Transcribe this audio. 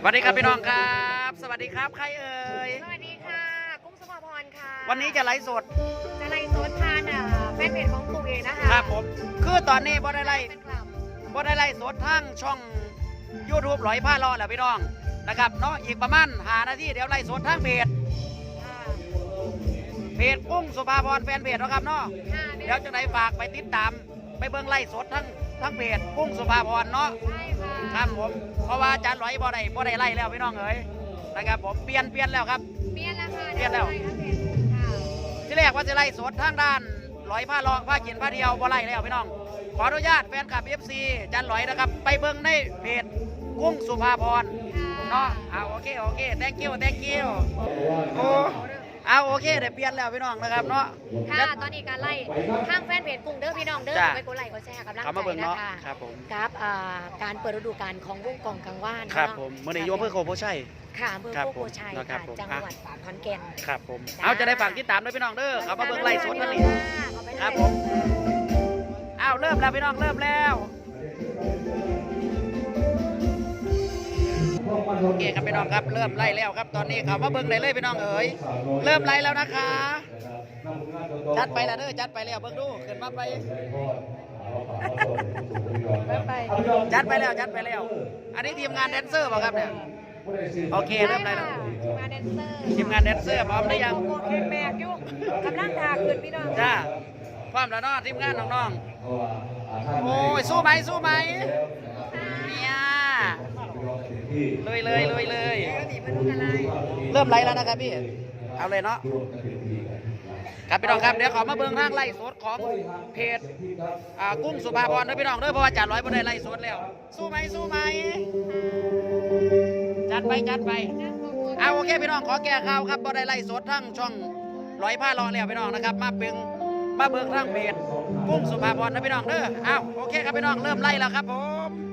สวัสดีครับพี่น้องครับ สวัสดีครับใครเอ่ย สวัสดีค่ะ กุ้งสุภาพรค่ะวันนี้จะไลฟ์สดจะไล่สดทานอะแฟนเพจของกุ้งเองนะคะครับผม คือตอนนี้บ่ได้ไล่เป็นคลับบ่ได้ไล่สดทั้งช่อง YouTube หลอยผ้าล้อแหละพี่น้องนะครับเนาะอีกประมาณหานาทีเดี๋ยวไล่สดทั้งเพจค่ะเพจกุ้งสุภาพรแฟนเพจเนาะครับเนาะค่ะเดี๋ยวจะได้ฝากไปติดตามไปเบิ่งไล่สดทั้งทั้งเพจกุ้งสุภาพรเนาะ ใช่ ค่ะครับผมเพราะว่าอาจารย์หลอยบ่ได้บ่ได้ไล่แล้วพี่น้องเอ๋ยนะครับผมเปลี่ยนเปลี่ยนแล้วครับเปลี่ยนแล้วค่ะเปลี่ยนแล้วดี๋ไทั้งเพจค่ะที่แรกว่าจะไล่สดทางด้านหลอยผ้าลองผ้ากินผ้าเดียวบ่ไล่แล้วพี่น้องขออนุญาตแฟนคลับ FC จันหลอยนะครับ ไปเบิ่งในเพจกุ้งสุภาพรเนาะเอาโอเค โอเค thank you thank you โอ้ เอาโอเคเดี๋ยวเปลี่ยนแล้วพี่น้องนะครับเนาะ ค่ะตอนนี้การไล่ทางแฟนเพจกุ้งเด้อพี่น้องเด้อจ้ะ ไปกดไลค์กดแชร์กับร่างเขามาใจเบิ่งนะเนาะคะครับผมกับอ่าการเปิดฤดูกาลของวงกองกังวานครับเนาะผมมื่อนี้โยมเพื่อโคโพชัย ค่ะอำเภอครับโคกโพชัยผมครัค่ะบผม จังหวัดขอนแก่นครับผมจ้าเอาจะได้ฝากติดตามด้วยพี่น้องเด้อเขามาเบิ่งไล่สดวันนี้เข้าไปเลยครับผมเอาเริ่มแล้วพี่น้องเริ่มแล้ว โอเคครับพี่น้องครับ เริ่มไล่แล้วครับตอนนี้เขามาเบิ่งได้เลยพี่น้องเอ๋ยเริ่มไล่แล้วนะคะ จัดไปแล้วเด้อจัดไปแล้วเบิ่งดูขึ้นมาไปไปจัดไปแล้วจัดไปแล้ว อันนี้ทีมงานแดนเซอร์เปล่าครับเนี่ยโอเคเริ่มได้แล้วมาแดนเซอร์ทีมงานแดนเซอร์พร้อมหรือยังโกเคแบกอยู่กำลังทาขึ้นพี่น้องจ้าพร้อมแล้วเนาะทีมงานน้องๆโอ้ยสู้ไหมสู้ไหมเนี่ยเลยเลยเลยเลยเลยเริ่มไล่แล้วนะครับพี่ เอาเลยเนาะครับพี่น้องครับเดี๋ยวขอมาเบิ่งทางไล่สดของเพจกุ้งสุภาพรด้วยพี่น้องเด้วยเพราะว่าจัดร้อยบ่ได้ไล่สดแล้ว สู้ไหมสู้ไหมจัดไปจัดไปเอาโอเคพี่น้องขอแก้ข่าวครับบ่ได้ไล่สดทั้งช่องร้อยผ้าเลาะแล้วพี่น้องนะครับ มาเบิ่งมาเบิ่งทางเพจกุ้งสุภาพรนะพี่น้องเด้อเอาโอเคครับพี่น้องเริ่มไล่แล้วครับผม